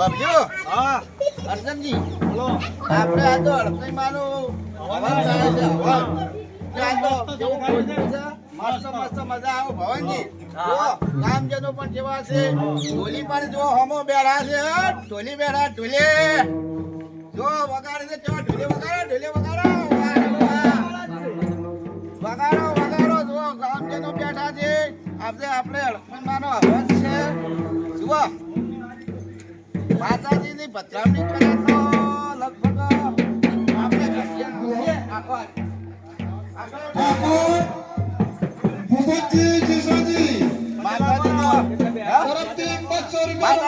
બાપજો હા. અર્જનજી બોલો. આપણે આ તો અડસઈ માનું હવન ચાલે છે હવન. મસ્ત મસ્ત મજા આવે ભવનજી જો ગામજનો પણ જેવા છે ઢોલી પણ જો હમો બેઠા છે ઢોલી બેઠા ઢોલી. જો વગાડે છે કેવા ઢોલી વગાડો ઢોલી વગાડો. વગાડો વગાડો. જુઓ ગામજનો બેઠા છે આપણે આપણે અડસઈ માનો હવન કરે તો લગભગ આપણે ક્રિશ્ચિયન છીએ આખો ઠાકોર ભૂપતજી જીસાજી? તરફથી બસો રૂપિયા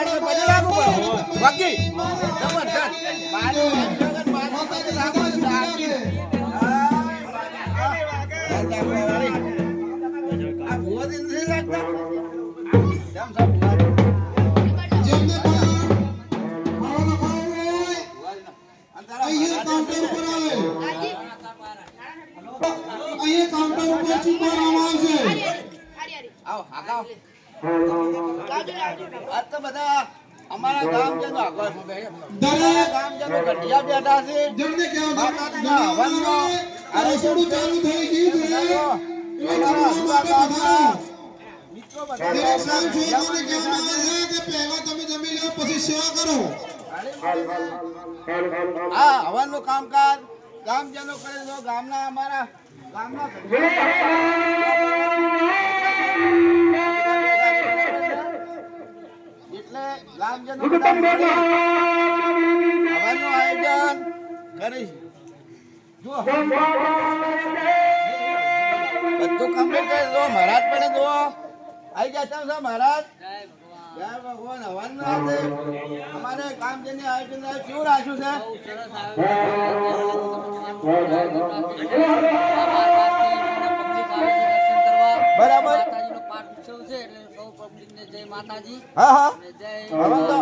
જબરજસ્ત માતાજી લાગુ છે કાઉન્ટર ઉપર આવશે. આવો હાકાવ આ તો બધા અમારા ગામજનો આગળ છે બે. ગઢિયા બેઠા છે. જેમને કહેવામાં માતાજીના હવનનો ચાલુ થઈ ગયું છે. એટલે જમવા માટે પધારો મિત્રો બધા દરેક કહેવામાં આવે છે કે પહેલા તમે જમી લો પછી સેવા કરો. આ હવનનું કામકાજ ગામજનો કરે છે. ગામના અમારા એટલે ગામજનો બધા હવનનું આયોજન કરીશ જો બધું કમ્પ્લીટ દો મહારાજ પણ જુઓ આવી છો મહારાજ જય ભગવાન હવન આજે અમારે કામ જેને આયોજન આ કેવું રાખ્યું છે બરાબર હા હા હવન તો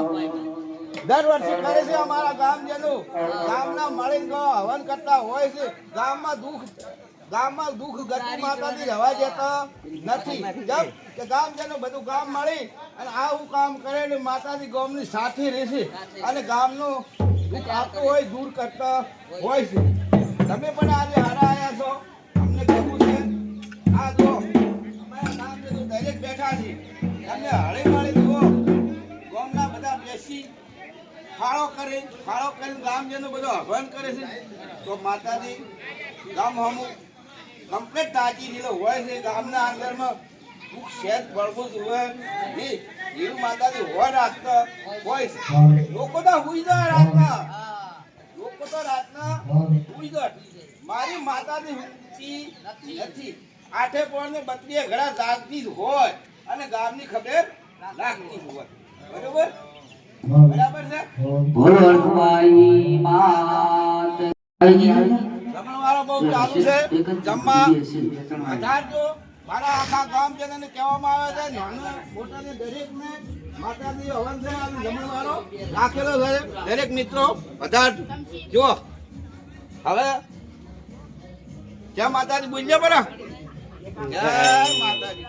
દર વર્ષે કરે છે અમારા ગામજનો ગામના મળી હવન કરતા હોય છે ગામમાં દુઃખ ગામમાં દુઃખ ગતિ માતાજી રહેવા દેતા નથી. જબ કે ગામજનો બધું ગામ મળી અને આવું કામ કરે ને માતાજી ગામની સાથે રહેશે અને ગામનું દુઃખ આપતું હોય દૂર કરતા હોય છે. તમે પણ આજે હારા આવ્યા છો. અમને કહેવું છે આ જો અમારા ગામજનો દરેક બેઠા છે. એમને હળી મળી જુઓ. ગામના બધા બેસી ફાળો કરે ફાળો કરીને ગામજનો બધો હવન કરે છે. તો માતાજી ગામ હમું. કમ્પ્લીટ તાજી લીલો હોય છે ગામના અંદરમાં દુઃખ શેત બળવું હોય એ હીરું માતાજી હોય રાખતા હોય છે. લોકો તો હુઈ જાય રાતના. લોકો તો રાતના હુઈ જાય. મારી માતાજી હુતી નથી. આઠે પોળ ને બત્રીએ ઘડા જાગતી હોય અને ગામની ખબર રાખતી હોય. બરોબર? બરાબર છે? ભોળવાઈ માત. જમણવારો ચાલુ છે. જમવા વધારજો મારા આખા ગામ જેને કહેવામાં આવે છે નાના મોટાને દરેકને માતાજી હવન છે અને જમણવારો રાખેલો છે. દરેક મિત્રો વધારજો જુઓ. હવે જય માતાજી બોલજો બરા જય માતાજી.